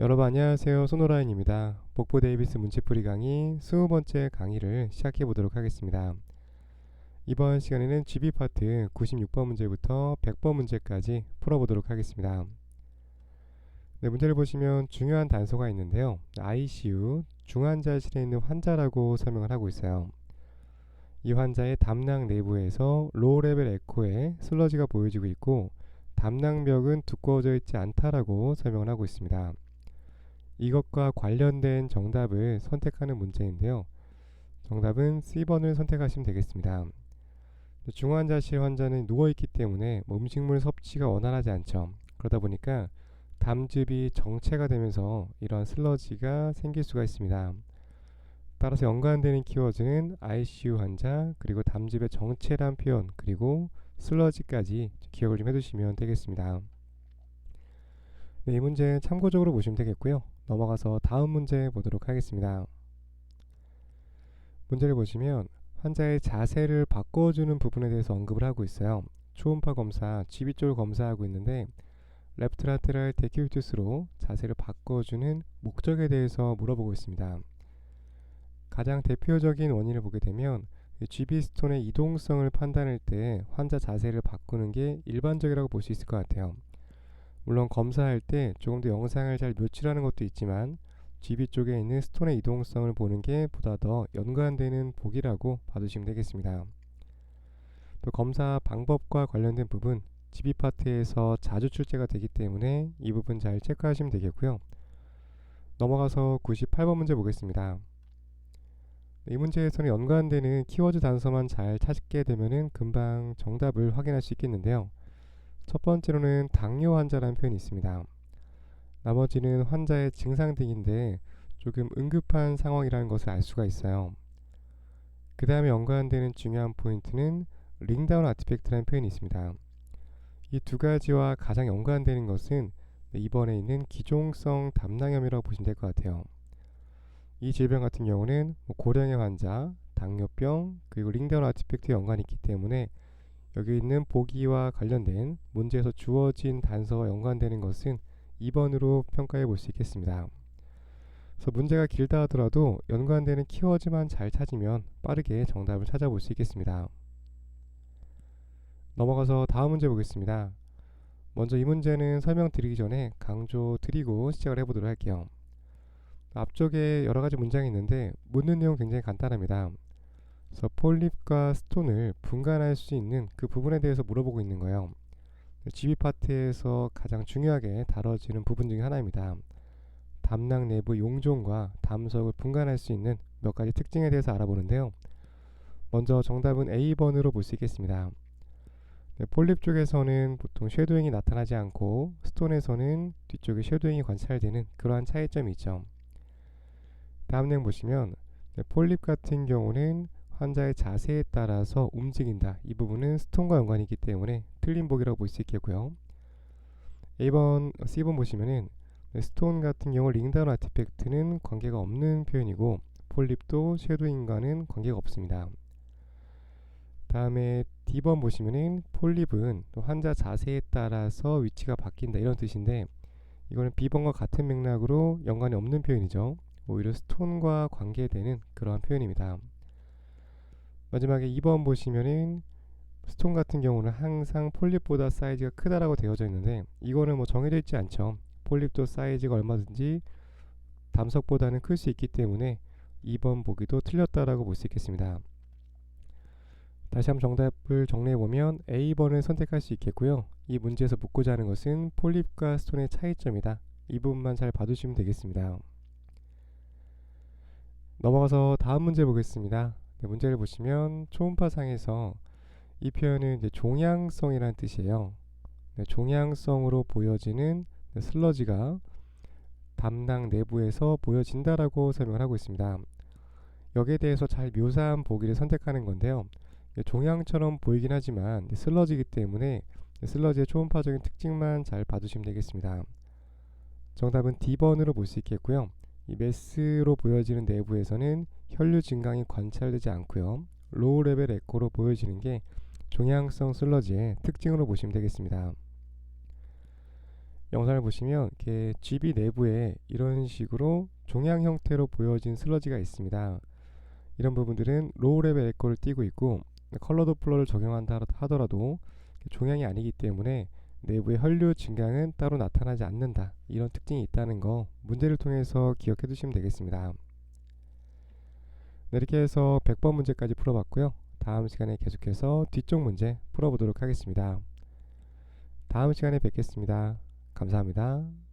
여러분 안녕하세요. 소노라인입니다. 복부 데이비스 문제풀이 강의 20번째 강의를 시작해 보도록 하겠습니다. 이번 시간에는 GB 파트 96번 문제부터 100번 문제까지 풀어보도록 하겠습니다. 네, 문제를 보시면 중요한 단서가 있는데요. ICU, 중환자실에 있는 환자라고 설명을 하고 있어요. 이 환자의 담낭 내부에서 로우 레벨 에코에 슬러지가 보여지고 있고 담낭벽은 두꺼워져 있지 않다라고 설명을 하고 있습니다. 이것과 관련된 정답을 선택하는 문제인데요. 정답은 C번을 선택하시면 되겠습니다. 중환자실 환자는 누워있기 때문에 뭐 음식물 섭취가 원활하지 않죠. 그러다 보니까 담즙이 정체가 되면서 이런 슬러지가 생길 수가 있습니다. 따라서 연관되는 키워드는 ICU 환자, 그리고 담즙의 정체란 표현, 그리고 슬러지까지 기억을 좀 해두시면 되겠습니다. 네, 이 문제 참고적으로 보시면 되겠고요. 넘어가서 다음 문제 보도록 하겠습니다. 문제를 보시면 환자의 자세를 바꿔주는 부분에 대해서 언급을 하고 있어요. 초음파 검사, GB 쪽을 검사하고 있는데 랩트라테랄 데큐비투스로 자세를 바꿔주는 목적에 대해서 물어보고 있습니다. 가장 대표적인 원인을 보게 되면 GB 스톤의 이동성을 판단할 때 환자 자세를 바꾸는 게 일반적이라고 볼 수 있을 것 같아요. 물론 검사할 때 조금 더 영상을 잘 묘출하는 것도 있지만 GB 쪽에 있는 스톤의 이동성을 보는 게 보다 더 연관되는 복이라고 봐주시면 되겠습니다. 또 검사 방법과 관련된 부분 GB 파트에서 자주 출제가 되기 때문에 이 부분 잘 체크하시면 되겠고요. 넘어가서 98번 문제 보겠습니다. 이 문제에서는 연관되는 키워드 단서만 잘 찾게 되면 금방 정답을 확인할 수 있겠는데요. 첫 번째로는 당뇨 환자라는 표현이 있습니다. 나머지는 환자의 증상 등인데 조금 응급한 상황이라는 것을 알 수가 있어요. 그 다음에 연관되는 중요한 포인트는 링다운 아티팩트라는 표현이 있습니다. 이 두 가지와 가장 연관되는 것은 이번에 있는 기종성 담낭염이라고 보시면 될 것 같아요. 이 질병 같은 경우는 뭐 고령의 환자, 당뇨병, 그리고 링다운 아티팩트 연관이 있기 때문에 여기 있는 보기와 관련된 문제에서 주어진 단서와 연관되는 것은 2번으로 평가해 볼 수 있겠습니다. 그래서 문제가 길다 하더라도 연관되는 키워드만 잘 찾으면 빠르게 정답을 찾아볼 수 있겠습니다. 넘어가서 다음 문제 보겠습니다. 먼저 이 문제는 설명드리기 전에 강조 드리고 시작을 해보도록 할게요. 앞쪽에 여러 가지 문장이 있는데 묻는 내용 굉장히 간단합니다. 그래서 폴립과 스톤을 분간할 수 있는 그 부분에 대해서 물어보고 있는 거예요. GB 파트에서 가장 중요하게 다뤄지는 부분 중에 하나입니다. 담낭 내부 용종과 담석을 분간할 수 있는 몇 가지 특징에 대해서 알아보는데요. 먼저 정답은 A번으로 볼 수 있겠습니다. 네, 폴립 쪽에서는 보통 쉐도잉이 나타나지 않고 스톤에서는 뒤쪽에 쉐도잉이 관찰되는 그러한 차이점이 있죠. 다음 내용 보시면 네, 폴립 같은 경우는 환자의 자세에 따라서 움직인다. 이 부분은 스톤과 연관이 있기 때문에 틀린 보기라고 볼 수 있겠고요. A번, C번 보시면은 네, 스톤 같은 경우 링다운 아티팩트는 관계가 없는 표현이고 폴립도 쉐도잉과는 관계가 없습니다. 다음에 D번 보시면은 폴립은 환자 자세에 따라서 위치가 바뀐다 이런 뜻인데 이거는 B번과 같은 맥락으로 연관이 없는 표현이죠. 오히려 스톤과 관계되는 그러한 표현입니다. 마지막에 2번 보시면은 스톤 같은 경우는 항상 폴립보다 사이즈가 크다라고 되어져 있는데 이거는 뭐 정해져 있지 않죠. 폴립도 사이즈가 얼마든지 담석보다는 클 수 있기 때문에 2번 보기도 틀렸다라고 볼 수 있겠습니다. 다시 한번 정답을 정리해 보면 A번을 선택할 수 있겠고요. 이 문제에서 묻고자 하는 것은 폴립과 스톤의 차이점이다. 이 부분만 잘 봐두시면 되겠습니다. 넘어가서 다음 문제 보겠습니다. 네, 문제를 보시면 초음파상에서 이 표현은 이제 종양성이라는 뜻이에요. 네, 종양성으로 보여지는 네, 슬러지가 담낭 내부에서 보여진다라고 설명을 하고 있습니다. 여기에 대해서 잘 묘사한 보기를 선택하는 건데요. 종양처럼 보이긴 하지만 슬러지기 때문에 슬러지의 초음파적인 특징만 잘 봐두시면 되겠습니다. 정답은 D번으로 볼 수 있겠고요. 이 메스로 보여지는 내부에서는 혈류 증강이 관찰되지 않고요. 로우 레벨 에코로 보여지는 게 종양성 슬러지의 특징으로 보시면 되겠습니다. 영상을 보시면 이렇게 GB 내부에 이런 식으로 종양 형태로 보여진 슬러지가 있습니다. 이런 부분들은 로우 레벨 에코를 띄고 있고 컬러 도플러를 적용한다 하더라도 종양이 아니기 때문에 내부의 혈류 증강은 따로 나타나지 않는다. 이런 특징이 있다는 거 문제를 통해서 기억해 두시면 되겠습니다. 네, 이렇게 해서 100번 문제까지 풀어봤고요. 다음 시간에 계속해서 뒤쪽 문제 풀어보도록 하겠습니다. 다음 시간에 뵙겠습니다. 감사합니다.